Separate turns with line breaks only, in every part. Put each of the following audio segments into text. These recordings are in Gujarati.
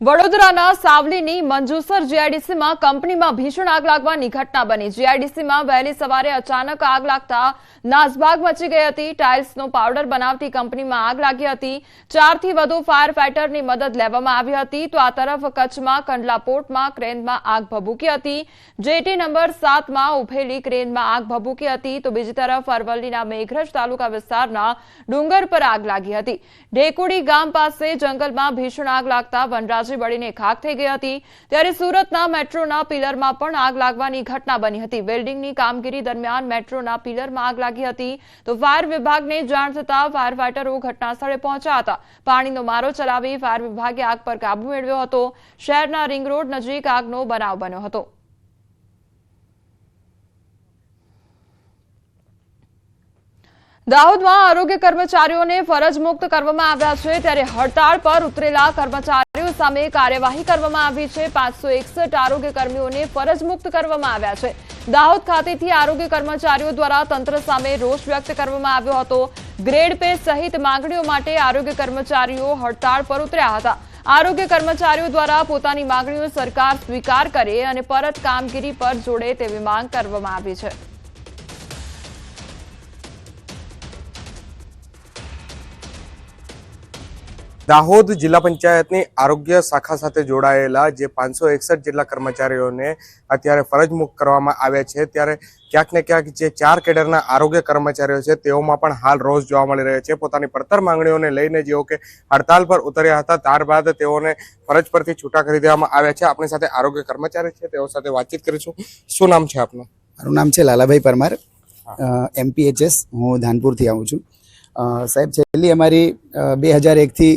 વડોદરાના સાવલીની મંજુસર જીઆઈડીસીમાં કંપનીમાં ભીષણ આગ લાગવાની ઘટના બની. જીઆઈડીસીમાં વહેલી સવારે અચાનક આગ લાગતા નાસભાગ મચી ગઈ હતી. ટાઇલ્સનો પાવડર બનાવતી કંપનીમાં આગ લાગી હતી. ચારથી વધુ ફાયર ફાઇટરની મદદ લેવામાં આવી હતી. તો આ તરફ કચ્છમાં કંડલા પોર્ટમાં ક્રેનમાં આગ ભભૂકી હતી. જેટી નંબર સાતમાં ઉભેલી ક્રેનમાં આગ ભભૂકી હતી. તો બીજી તરફ અરવલ્લીના મેઘરજ તાલુકા વિસ્તારના ડુંગર પર આગ લાગી હતી. ઢેકુડી ગામ પાસે જંગલમાં ભીષણ આગ લાગતા વનરાજી બળીને ખાક થઈ ગઈ હતી. ત્યારે સુરતના મેટ્રોના પિલરમાં પણ આગ લાગવાની ઘટના બની હતી. વેલ્ડિંગની કામગીરી દરમિયાન મેટ્રોના પિલરમાં આગ લાગી હતી. તો ફાયર વિભાગને જાણ થતાં ફાયર ફાઈટરો ઘટનાસ્થળે પહોંચ્યા હતા. પાણીનો મારો ચલાવી ફાયર વિભાગે આગ પર કાબુ મેળવ્યો હતો. શહેરના રિંગ નજીક આગનો બનાવ બન્યો હતો. દાહોદમાં આરોગ્ય કર્મચારીઓને ફરજ મુક્ત કરવામાં આવ્યા છે. ત્યારે હડતાળ પર ઉતરેલા કર્મચારીઓ સામે કાર્યવાહી કરવામાં આવી છે. પાંચસો એકસઠ આરોગ્ય કર્મીઓને ફરજ મુક્ત કરવામાં આવ્યા છે. દાહોદ ખાતેથી આરોગ્ય કર્મચારીઓ દ્વારા તંત્ર સામે રોષ વ્યક્ત કરવામાં આવ્યો હતો. ગ્રેડ પે સહિત માંગણીઓ માટે આરોગ્ય કર્મચારીઓ હડતાળ પર ઉતર્યા હતા. આરોગ્ય કર્મચારીઓ દ્વારા પોતાની માંગણીઓ સરકાર સ્વીકાર કરે અને પરત કામગીરી પર જોડે તેવી માંગ કરવામાં આવી છે.
દાહોદ જિલ્લા પંચાયતની આરોગ્ય શાખા સાથે જોડાયેલા જે પાંચસો એકસઠ જેટલા કર્મચારીઓને અત્યારે ફરજ મુક્ત કરવામાં આવ્યા છે ત્યારે ક્યાંક ને ક્યાંક જે ચાર કેડરના આરોગ્ય કર્મચારીઓ છે તેઓમાં પણ હાલ રોષ જોવા મળી રહ્યો છે. પોતાની પડતર માંગણીઓને લઈને જેઓ કે હડતાલ પર ઉતર્યા હતા ત્યારબાદ તેઓને ફરજ પરથી છૂટા કરી દેવામાં આવ્યા છે. આપણી સાથે આરોગ્ય કર્મચારી છે તેઓ સાથે વાતચીત કરીશું. શું નામ છે આપનું?
મારું નામ છે લાલાભાઈ પરમાર એમપીએચએસ હું ધાનપુરથી આવું છું. સાહેબ છેલ્લી અમારી બે હજાર એકથી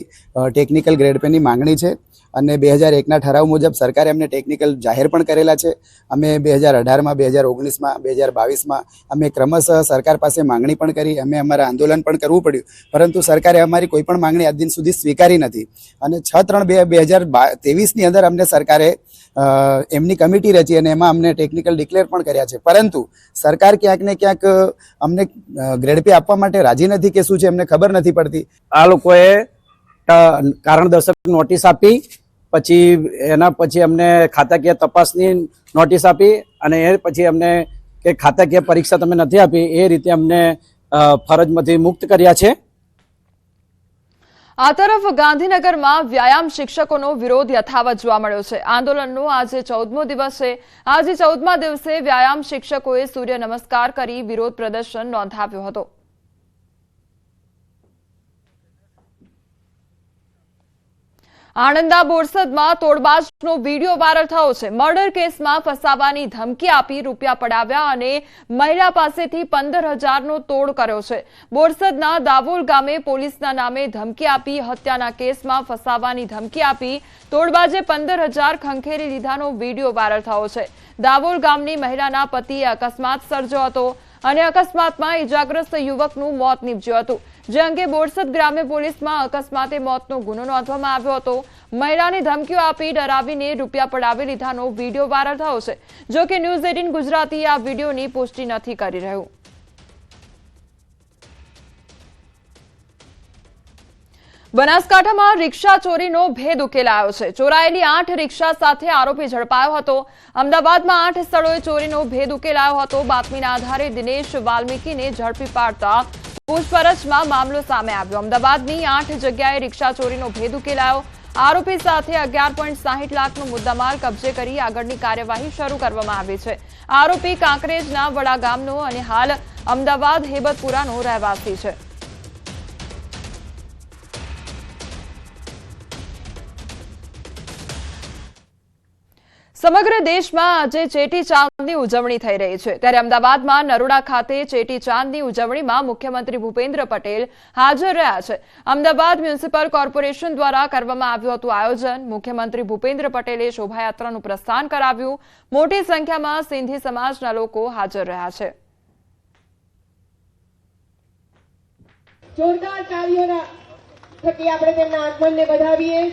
ટેકનિકલ ગ્રેડ પેની માંગણી છે. અને બે હજાર એકના ઠરાવ મુજબ સરકારે અમને ટેકનિકલ જાહેર પણ કરેલા છે. અમે બે હજાર અઢારમાં, બે હજાર ઓગણીસમાં, બે હજાર બાવીસમાં અમે ક્રમશઃ સરકાર પાસે માંગણી પણ કરી, અમે અમારા આંદોલન પણ કરવું પડ્યું. પરંતુ સરકારે અમારી કોઈ પણ માંગણી આજ દિન સુધી સ્વીકારી નથી. અને છ ત્રણ બે બે હજાર ત્રેવીસની અંદર અમને સરકારે એમની કમિટી રચી અને એમાં અમને ટેકનિકલ ડિક્લેર પણ કર્યા છે. પરંતુ સરકાર ક્યાંક ને ક્યાંક અમને ગ્રેડ પે આપવા માટે રાજી નથી કે શું છે એમને ખબર નથી પડતી.
આ લોકોએ કારણદર્શક કારણ દર્શક નોટિસ આપી પછી એના પછી અમને ખાતાકીય તપાસની નોટિસ આપી અને એ પછી અમને કે ખાતાકીય પરીક્ષા તમે નથી આપી, એ રીતે અમને ફરજમાંથી મુક્ત કર્યા છે.
આ તરફ ગાંધીનગરમાં વ્યાયામ શિક્ષકોનો વિરોધ યથાવત જોવા મળ્યો છે. આંદોલનનો આજે ચૌદમો દિવસ છે. આજે ચૌદમા દિવસે વ્યાયામ શિક્ષકોએ સૂર્ય નમસ્કાર કરી વિરોધ પ્રદર્શન નોંધાવ્યો હતો. આણંદના બોરસદમાં તોડબાજનો વીડિયો વાયરલ થયો છે. મર્ડર કેસમાં ફસાવાની ધમકી આપી રૂપિયા પડાવ્યા અને મહિલા પાસેથી પંદર હજારનો તોડ કર્યો છે. બોરસદના દાવોલ ગામે પોલીસના નામે ધમકી આપી હત્યાના કેસમાં ફસાવાની ધમકી આપી તોડબાજે પંદર હજાર ખંખેરી લીધાનો વીડિયો વાયરલ થયો છે. દાવોલ ગામની મહિલાના પતિએ અકસ્માત સર્જ્યો હતો અને અકસ્માતમાં ઇજાગ્રસ્ત યુવકનું મોત નીપજ્યું હતું. જે અંગે બોરસદ ગ્રામ્ય પોલીસમાં અકસ્માતે મોતનો ગુનો નોંધવામાં આવ્યો હતો. મહિલાને ધમકીઓ આપી ડરાવીને રૂપિયા પડાવી લીધાનો વીડિયો વાયરલ થયો છે. જો કે ન્યૂઝ એટીન ગુજરાતી આ વિડીયોની પુષ્ટિ નથી કરી રહ્યું. બનાસકાંઠામાં રિક્ષા ચોરીનો ભેદ ઉકેલાયો છે. ચોરાયેલી આઠ રિક્ષા સાથે આરોપી ઝડપાયો હતો. અમદાવાદમાં આઠ સ્થળોએ ચોરીનો ભેદ ઉકેલાયો હતો. બાતમીના આધારે દિનેશ વાલ્મીકીને ઝડપી પાડતા પૂછપરછમાં મામલો સામે આવ્યો. અમદાવાદની આઠ જગ્યાએ રિક્ષા ચોરીનો ભેદ ઉકેલાયો. આરોપી સાથે અગિયાર પોઈન્ટ સાહીઠ લાખનો મુદ્દામાલ કબજે કરી આગળની કાર્યવાહી શરૂ કરવામાં આવી છે. આરોપી કાંકરેજના વડા ગામનો અને હાલ અમદાવાદ હેબતપુરાનો રહેવાસી છે. સમગ્ર દેશમાં આજે ચેટી ચાંદની ઉજવણી થઈ રહી છે. ત્યારે અમદાવાદમાં નરોડા ખાતે ચેટી ચાંદની ઉજવણીમાં મુખ્યમંત્રી ભૂપેન્દ્ર પટેલ હાજર રહ્યા છે. અમદાવાદ મ્યુનિસિપલ કોર્પોરેશન દ્વારા કરવામાં આવ્યું હતું આયોજન. મુખ્યમંત્રી ભૂપેન્દ્ર પટેલે શોભાયાત્રાનું પ્રસ્થાન કરાવ્યું. મોટી સંખ્યામાં સિંધી સમાજના લોકો હાજર રહ્યા છે.
જોરદાર તાળીઓના થકી આપણે તેમના આગમનને વધાવીએ